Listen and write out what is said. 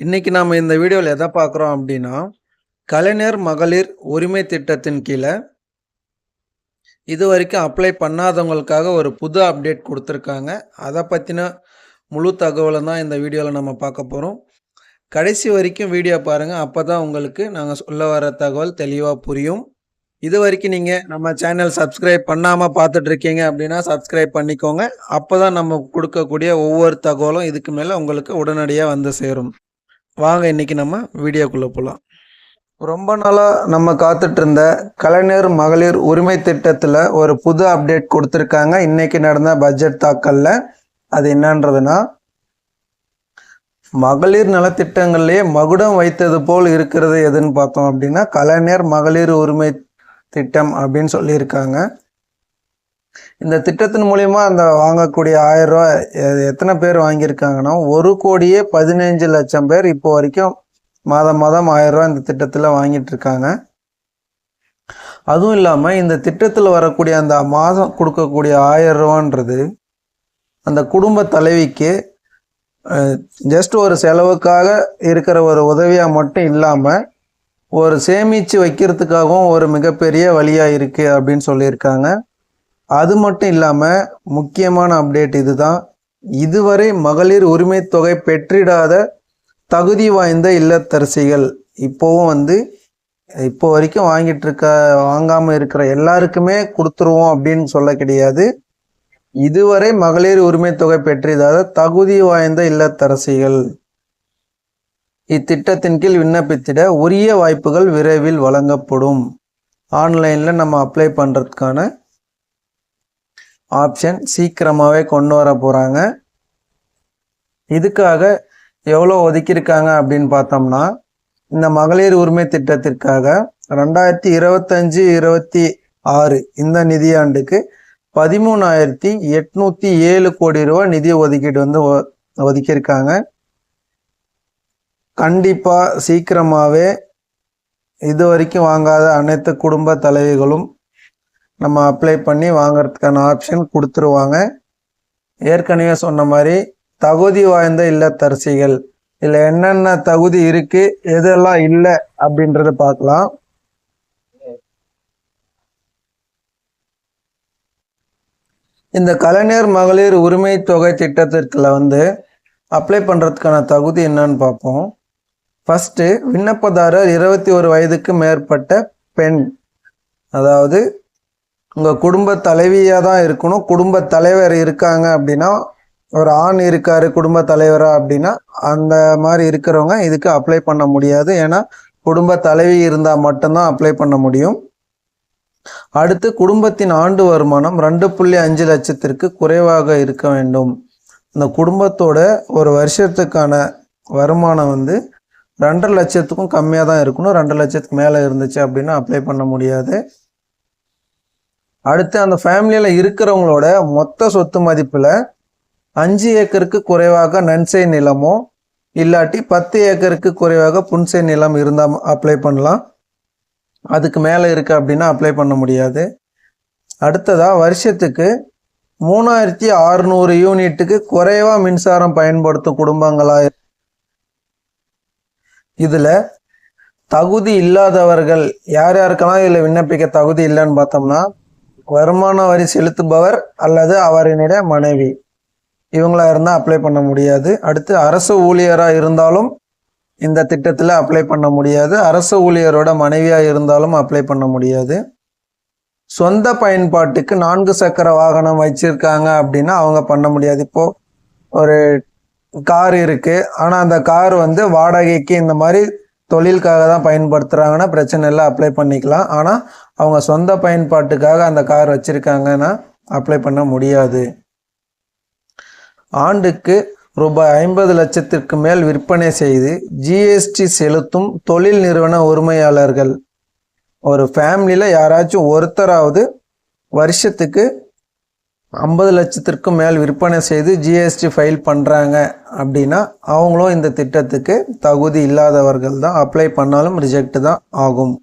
இன்னைக்கு நாம் இந்த வீடியோவில் எதை பார்க்குறோம் அப்படின்னா கலைஞர் மகளிர் உரிமை திட்டத்தின் கீழே இது வரைக்கும் அப்ளை பண்ணாதவங்களுக்காக ஒரு புது அப்டேட் கொடுத்துருக்காங்க. அதை பற்றின முழு தகவலும் தான் இந்த வீடியோவில் நம்ம பார்க்க போகிறோம் கடைசி வரைக்கும் வீடியோ பாருங்கள் அப்போ தான் உங்களுக்கு நாங்கள் சொல்ல வர தகவல் தெளிவாக புரியும். இது வரைக்கும் நீங்கள் நம்ம சேனல் சப்ஸ்கிரைப் பண்ணாமல் பார்த்துட்ருக்கீங்க அப்படின்னா சப்ஸ்கிரைப் பண்ணிக்கோங்க. அப்போ தான் நம்ம கொடுக்கக்கூடிய ஒவ்வொரு தகவலும் இதுக்கு மேலே உங்களுக்கு உடனடியாக வந்து சேரும். வாங்க இன்னைக்கு நம்ம வீடியோக்குள்ளே போகலாம் ரொம்ப நாளாக நம்ம காத்துட்டு இருந்த கலைஞர் மகளிர் உரிமை திட்டத்தில் ஒரு புது அப்டேட் கொடுத்துருக்காங்க. இன்னைக்கு நடந்த பட்ஜெட் தாக்கல்ல அது என்னன்றதுன்னா மகளிர் நலத்திட்டங்கள்லேயே மகுடம் வைத்தது போல் இருக்கிறது எதுன்னு பார்த்தோம் அப்படின்னா கலைஞர் மகளிர் உரிமை திட்டம் அப்படின்னு சொல்லியிருக்காங்க. இந்த திட்டத்தின் மூலயமா அந்த வாங்கக்கூடிய ஆயிரம் ரூபா எ- எத்தனை பேர் வாங்கியிருக்காங்கன்னா ஒரு கோடியே பதினஞ்சு லட்சம் பேர் இப்போ வரைக்கும் மாதம் மாதம் ஆயிரம் ரூபா இந்த திட்டத்தில் வாங்கிட்டு இருக்காங்க. அதுவும் இல்லாமல் இந்த திட்டத்தில் வரக்கூடிய அந்த மாதம் கொடுக்கக்கூடிய ஆயிரம் ரூபான்றது அந்த குடும்ப தலைவிக்கு ஜஸ்ட் ஒரு செலவுக்காக இருக்கிற ஒரு உதவியாக மட்டும் இல்லாமல் ஒரு சேமித்து வைக்கிறதுக்காகவும் ஒரு மிகப்பெரிய வழியாக இருக்குது அப்படின்னு சொல்லியிருக்காங்க. அது மட்டும் இல்லாமல் முக்கியமான அப்டேட் இதுதான். இதுவரை மகளிர் உரிமை தொகை பெற்றிடாத தகுதி வாய்ந்த இல்லத்தரசிகள் இப்போவும் வந்து இப்போ வரைக்கும் வாங்கிட்டு இருக்க வாங்காமல் இருக்கிற எல்லாருக்குமே கொடுத்துருவோம் அப்படின்னு சொல்ல கிடையாது. இதுவரை மகளிர் உரிமை தொகை பெற்றிடாத தகுதி வாய்ந்த இல்லத்தரசிகள். இத்திட்டத்தின் கீழ் விண்ணப்பித்திட உரிய வாய்ப்புகள் விரைவில் வழங்கப்படும். ஆன்லைனில் நம்ம அப்ளை பண்ணுறதுக்கான ஆப்ஷன் சீக்கிரமாகவே கொண்டு வர போகிறாங்க இதுக்காக எவ்வளோ ஒதுக்கியிருக்காங்க அப்படின்னு பார்த்தோம்னா இந்த மகளிர் உரிமை திட்டத்திற்காக ரெண்டாயிரத்தி இருபத்தஞ்சு இருபத்தி ஆறு இந்த நிதியாண்டுக்கு பதிமூணாயிரத்தி எட்நூற்றி ஏழு கோடி ரூபா நிதி ஒதுக்கீடு வந்து ஒதுக்கியிருக்காங்க. கண்டிப்பாக சீக்கிரமாகவே இது வரைக்கும் வாங்காத அனைத்து குடும்ப தலைவிகளும் நம்ம அப்ளை பண்ணி வாங்குறதுக்கான ஆப்ஷன் கொடுத்துருவாங்க. ஏற்கனவே சொன்ன மாதிரி தகுதி வாய்ந்த இல்லத்தரசிகள் இதில் என்னென்ன தகுதி இருக்குது எதெல்லாம் இல்லை அப்படின்றத பார்க்கலாம். இந்த கலைஞர் மகளிர் உரிமை தொகை திட்டத்திற்குள்ள வந்து அப்ளை பண்ணுறதுக்கான தகுதி என்னன்னு பார்ப்போம். ஃபஸ்ட்டு விண்ணப்பதாரர் இருபத்தி ஒரு வயதுக்கு மேற்பட்ட பெண் அதாவது உங்கள் குடும்ப தலைவியாக தான் இருக்கணும். குடும்ப தலைவர் இருக்காங்க அப்படின்னா ஒரு ஆண் இருக்கார் குடும்ப தலைவராக அப்படின்னா அந்த மாதிரி இருக்கிறவங்க இதுக்கு அப்ளை பண்ண முடியாது. ஏன்னா குடும்ப தலைவி இருந்தால் மட்டும்தான் அப்ளை பண்ண முடியும். அடுத்து குடும்பத்தின் ஆண்டு வருமானம் ரெண்டு புள்ளி அஞ்சு லட்சத்திற்கு குறைவாக இருக்க வேண்டும். இந்த குடும்பத்தோட ஒரு வருஷத்துக்கான வருமானம் வந்து ரெண்டரை லட்சத்துக்கும் கம்மியாக தான் இருக்கணும். ரெண்டு லட்சத்துக்கு மேலே இருந்துச்சு அப்படின்னா அப்ளை பண்ண முடியாது. அடுத்து அந்த ஃபேமிலியில் இருக்கிறவங்களோட மொத்த சொத்து மதிப்பில் அஞ்சு ஏக்கருக்கு குறைவாக நன்சை நிலமோ இல்லாட்டி பத்து ஏக்கருக்கு குறைவாக புன்சை நிலம் இருந்தால் அப்ளை பண்ணலாம். அதுக்கு மேலே இருக்குது அப்படின்னா அப்ளை பண்ண முடியாது. அடுத்ததாக வருஷத்துக்கு மூணாயிரத்தி அறுநூறு யூனிட்டுக்கு குறைவாக மின்சாரம் பயன்படுத்தும் குடும்பங்களாக இதில் தகுதி இல்லாதவர்கள் யார் யாருக்கெல்லாம் இதில் விண்ணப்பிக்க தகுதி இல்லைன்னு பார்த்தோம்னா வருமான வரி செலுத்துபவர் அல்லது அவரினிட மனைவி. இவங்களா இருந்தால் அப்ளை பண்ண முடியாது. அடுத்து அரசு ஊழியராக இருந்தாலும் இந்த திட்டத்தில் அப்ளை பண்ண முடியாது. அரசு ஊழியரோட மனைவியாக இருந்தாலும் அப்ளை பண்ண முடியாது. சொந்த பயன்பாட்டுக்கு நான்கு சக்கர வாகனம் வச்சிருக்காங்க அப்படின்னா அவங்க பண்ண முடியாது. இப்போ ஒரு கார் இருக்கு. ஆனால் அந்த கார் வந்து வாடகைக்கு இந்த மாதிரி தொழிலுக்காக தான் பயன்படுத்துகிறாங்கன்னா பிரச்சனை இல்லை அப்ளை பண்ணிக்கலாம். ஆனால் அவங்க சொந்த பயன்பாட்டுக்காக அந்த கார் வச்சுருக்காங்கன்னா அப்ளை பண்ண முடியாது. ஆண்டுக்கு ரூபாய் ஐம்பது லட்சத்திற்கு மேல் விற்பனை செய்து ஜிஎஸ்டி செலுத்தும் தொழில் நிறுவன உரிமையாளர்கள். ஒரு ஃபேமிலியில் யாராச்சும் ஒருத்தராவது வருஷத்துக்கு ஐம்பது லட்சத்திற்கும் மேல் விற்பனை செய்து ஜிஎஸ்டி ஃபைல் பண்ணுறாங்க அப்படின்னா அவங்களும் இந்த திட்டத்துக்கு தகுதி இல்லாதவர்கள் தான். அப்ளை பண்ணாலும் ரிஜெக்ட் தான் ஆகும்.